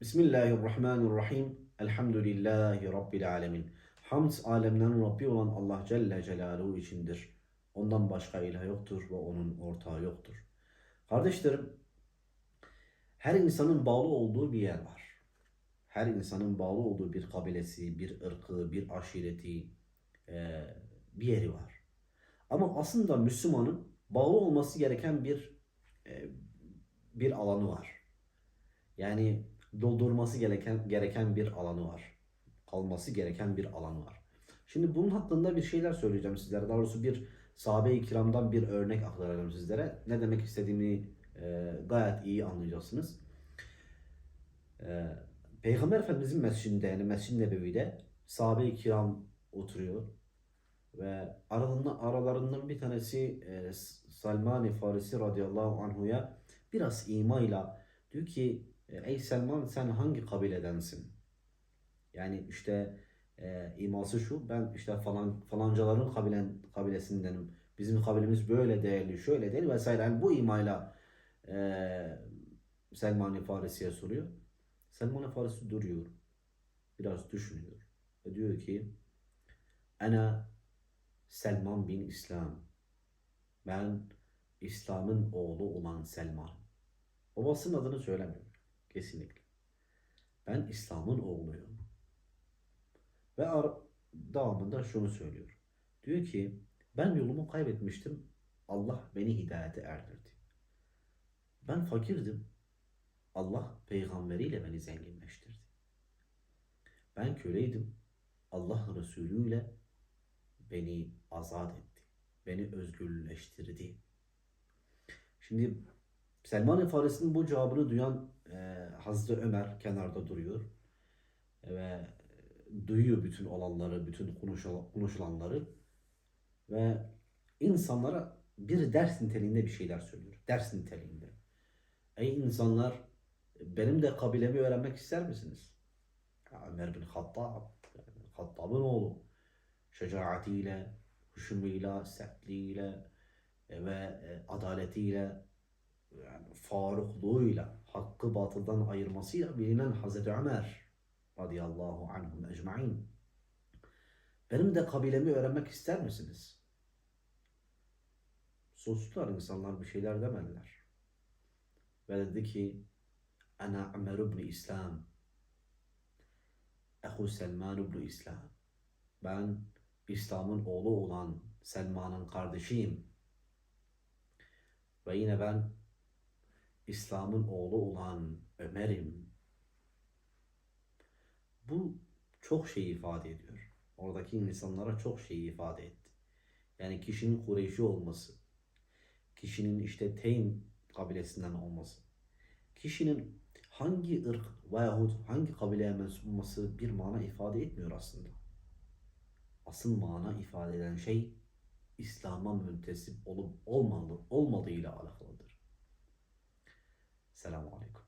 Bismillahirrahmanirrahim. Elhamdülillahi Rabbil alemin. Hamd alemlerin Rabbi olan Allah Celle Celaluhu içindir. Ondan başka ilah yoktur ve onun ortağı yoktur. Kardeşlerim, her insanın bağlı olduğu bir yer var. Her insanın bağlı olduğu bir kabilesi, bir ırkı, bir aşireti, eee, bir yeri var. Ama aslında Müslümanın bağlı olması gereken bir eee, bir alanı var. Yani doldurması gereken gereken bir alanı var. Kalması gereken bir alanı var. Şimdi bunun hakkında bir şeyler söyleyeceğim sizlere. Daha doğrusu bir sahabe-i kiramdan bir örnek aktaracağım sizlere. Ne demek istediğimi e, gayet iyi anlayacaksınız. E, Peygamber Efendimizin mescidinde yani Mescid-i Nebevi'de sahabe-i kiram oturuyor. Ve aralarından, aralarından bir tanesi e, Salman-ı Farisi radıyallahu anhuya biraz imayla diyor ki Ey Selman sen hangi kabiledensin? Yani işte e, iması şu ben işte falan falancaların kabilen, kabilesindenim. Bizim kabilemiz böyle değerli şöyle değil vesaire. Yani bu imayla e, Selman-ı Farisi'ye soruyor. Selman-ı Farisi duruyor. Biraz düşünüyor. Ve diyor ki Ana Selman bin İslam. Ben İslam'ın oğlu olan Selman. Babasının adını söylemiyor. Kesinlikle. Ben İslam'ın oğluyum. Ve devamında şunu söylüyor. Diyor ki ben yolumu kaybetmiştim. Allah beni hidayete erdirdi. Ben fakirdim. Allah peygamberiyle beni zenginleştirdi. Ben köleydim. Allah Resulü ile beni azat etti. Beni özgürleştirdi. Şimdi Selman-ı bu cevabını duyan Hazreti Ömer kenarda duruyor. Ve duyuyor bütün olanları, bütün konuşul- konuşulanları. Ve insanlara bir ders niteliğinde bir şeyler söylüyor. Ders niteliğinde. Ey insanlar benim de kabilemi öğrenmek ister misiniz? Ömer bin Hattab, yani Hattab'ın oğlu. Şecaatiyle, huşumuyla, sertliğiyle e, ve e, adaletiyle yani farukluğuyla, hakkı batıldan ayırmasıyla bilinen Hazreti Ömer radıyallahu anhum ecmain. Benim de kabilemi öğrenmek ister misiniz? Sustular insanlar bir şeyler demediler. Ve dedi ki Ana Ömer ibn İslam Ehu Selman ibn İslam Ben İslam'ın oğlu olan Selman'ın kardeşiyim. Ve yine ben İslam'ın oğlu olan Ömer'im. Bu çok şey ifade ediyor. Oradaki insanlara çok şey ifade etti. Yani kişinin Kureyşi olması, kişinin işte Teym kabilesinden olması, kişinin hangi ırk veyahut hangi kabileye mensup olması bir mana ifade etmiyor aslında. Asıl mana ifade eden şey İslam'a müntesip olup olmalı, olmadığıyla alakalıdır. Salam alaikum.